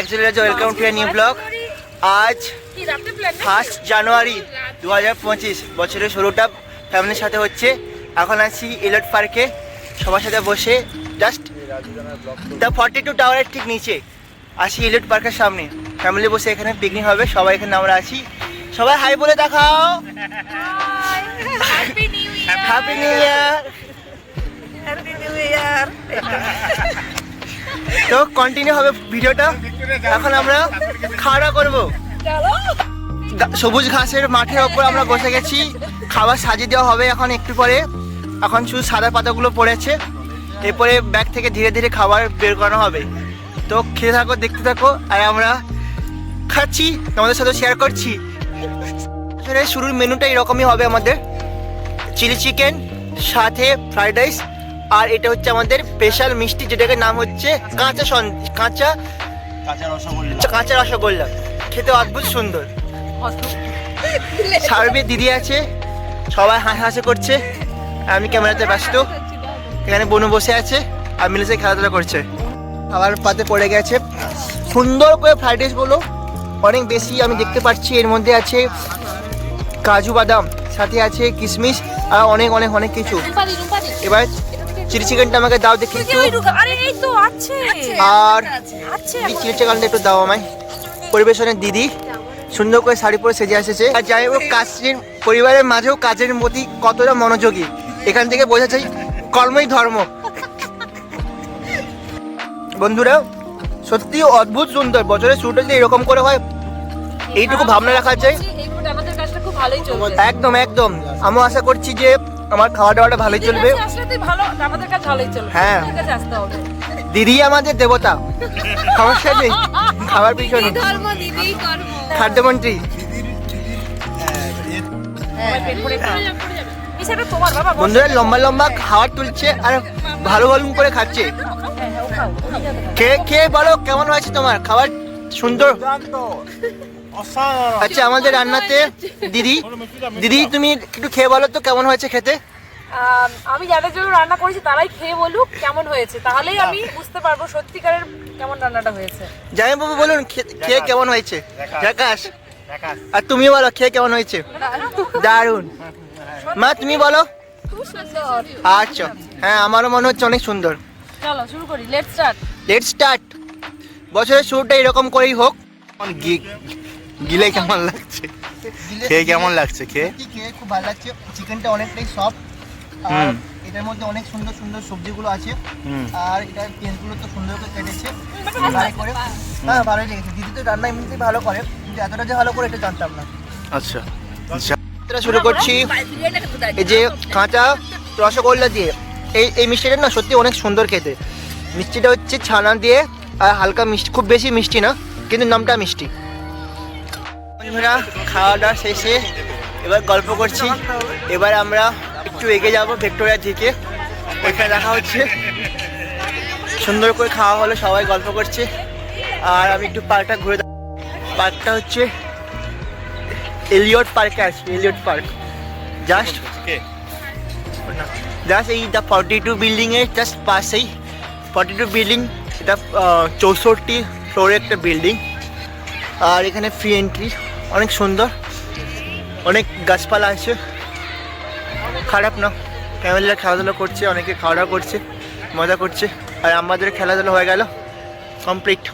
Actually welcome to new blog আজ first January দু হাজার পঁচিশ বছরের শুরুটা ফ্যামিলির সাথে হচ্ছে। এখন আছি ইলট পার্কে সবার সাথে বসে। জাস্ট দ্য ফর্টি টু টাওয়ারের ঠিক নিচে। আছি ইলট পার্কের সামনে। ফ্যামিলি বসে এখানে পিকনিক হবে সবাই এখানে আমরা আছি। সবাই হাই বলে দেখাও। হ্যাপি নিউ ইয়ার তো কন্টিনিউ হবে ভিডিওটা। এখন আমরা খাওয়া করব। সবুজ ঘাসের মাঠের ওপর আমরা বসে গেছি। খাবার সাজিয়ে দেওয়া হবে এখন একটু পরে। এখন শুধু সাদা পাতাগুলো পড়েছে। এরপরে ব্যাগ থেকে ধীরে ধীরে খাবার বের করানো হবে। তো খেয়ে থাকো, দেখতে থাকো। আর আমরা খাচ্ছি, তোমাদের সাথে শেয়ার করছি। শুরুর মেনুটা এরকমই হবে আমাদের। চিলি চিকেন সাথে ফ্রাইড রাইস আর এটা হচ্ছে আমাদের স্পেশাল মিষ্টি যেটাকে নাম হচ্ছে কাঁচা সন কাঁচা কাঁচা রসগোল্লা। খেতে অদ্ভুত সুন্দর। সার্ভে দিদি আছে সবাই হাসি হাসি করছে। আমি ক্যামেরাতে ব্যস্ত। এখানে বনু বসে আছে আর মিলেছে খেলাধুলা করছে। খাবার পাতে পড়ে গেছে। সুন্দর করে ফ্রাইড রাইস বলো। অনেক বেশি আমি দেখতে পাচ্ছি। এর মধ্যে আছে কাজু বাদাম সাথে আছে কিশমিশ আর অনেক অনেক অনেক কিছু। এবার চিলি চিকেনটা আমাকে দাও দেখি একটু। আরে এই তো আছে। আর আছে এই চিলি চিকেনটা একটু দাও আমায়। পরিবেশনের দিদি সুন্দর করে শাড়ি পরে সেজে এসেছে। আর যাই হোক কাজের পরিবারের মাঝেও কাজের প্রতি কতটা মনোযোগী। এখান থেকে বোঝা যায় কর্মই ধর্ম। বন্ধুরা সত্যি অদ্ভুত সুন্দর। বছরের শুরুটা যদি এরকম করে হয়। এইটুকু ভাবনা রাখা যায়। একদম একদম। আমিও আশা করছি যে আমার খাওয়া দাওয়াটা ভালোই চলবে দিদির কাছে আসলে তুই ভালো। আমাদের কাছে ভালোই চলবে। হ্যাঁ। আসতে হবে। দিদি আমাদের দেবতা। সমস্যা নেই। খাবার পিছনে। ধর্ম দিদি কর্ম। খাদ্যমন্ত্রী। বন্ধুরা লম্বা লম্বা খাবার তুলছে আর ভালো ভালো করে খাচ্ছে। হ্যাঁ, হ্যাঁ। খেয়ে খেয়ে বলো কেমন হয়েছে তোমার? খাবার সুন্দর। আচ্ছা আমাদের রান্নাতে দিদি দিদি তুমি একটু খেয়ে বলো তো কেমন হয়েছে খেতে? আমি যাদের জন্য রান্না করেছি তারাই খেয়ে বলুক কেমন হয়েছে। তাহলেই আমি বুঝতে পারব সত্যিকারের কেমন রান্নাটা হয়েছে। জামাই বাবু বলুন খে- খেয়ে কেমন হয়েছে। জাকাশ আর তুমি বলো খেয়ে কেমন হয়েছে? দারুণ। মা তুমি বলো। আচ্ছা হ্যাঁ আমারও মনে হচ্ছে অনেক সুন্দর। চলো শুরু করি। লেট স্টার্ট লেট স্টার্ট বছরের শুরুটা এরকম করেই হোক। গিলে কেমন লাগছে? খেয়ে কেমন লাগছে? খেয়ে? খেয়ে খুব ভালো লাগছে। চিকেনটা অনেকটাই সফট আর হুম। এটার মধ্যে অনেক সুন্দর সুন্দর সবজিগুলো আছে। আর এটার পেঁয়াজগুলো তো সুন্দর করে কেটেছে। ফ্রাই করে। হ্যাঁ ভালোই লেগেছে। দিদি তো রান্না এমনিতেই ভালো করে। কিন্তু এতটা যে ভালো করে এটা জানতাম না। আচ্ছা। শুরু করছি। এই যে কাঁচা রসগোল্লা দিয়ে। এই এই মিষ্টিটা না সত্যি অনেক সুন্দর খেতে। মিষ্টিটা হচ্ছে ছানা দিয়ে। আর হালকা মিষ্টি খুব বেশি মিষ্টি না কিন্তু নামটা মিষ্টি। বন্ধুরা খাওয়া দাওয়া শেষে এবার গল্প করছি। এবার আমরা একটু এগিয়ে যাব ভিক্টোরিয়ার দিকে ওইখানে দেখা হচ্ছে। সুন্দর করে খাওয়া হলো সবাই গল্প করছে। আর আমি একটু পার্কটা ঘুরে পার্কটা হচ্ছে এলিয়ট পার্কে আছি এলিয়ট পার্ক। জাস্ট জাস্ট এই দ্য ফর্টি টু বিল্ডিংয়ের জাস্ট পাশেই। ফর্টি টু বিল্ডিং এটা চৌষট্টি ফ্লোরের একটা বিল্ডিং আর এখানে ফ্রি এন্ট্রি অনেক সুন্দর, অনেক গাছপালা আছে। খারাপ না, ফ্যামিলিরা খেলাধুলা করছে, অনেকে খাওয়া দাওয়া করছে, মজা করছে। আর আমাদের খেলাধুলা হয়ে গেল, কমপ্লিট।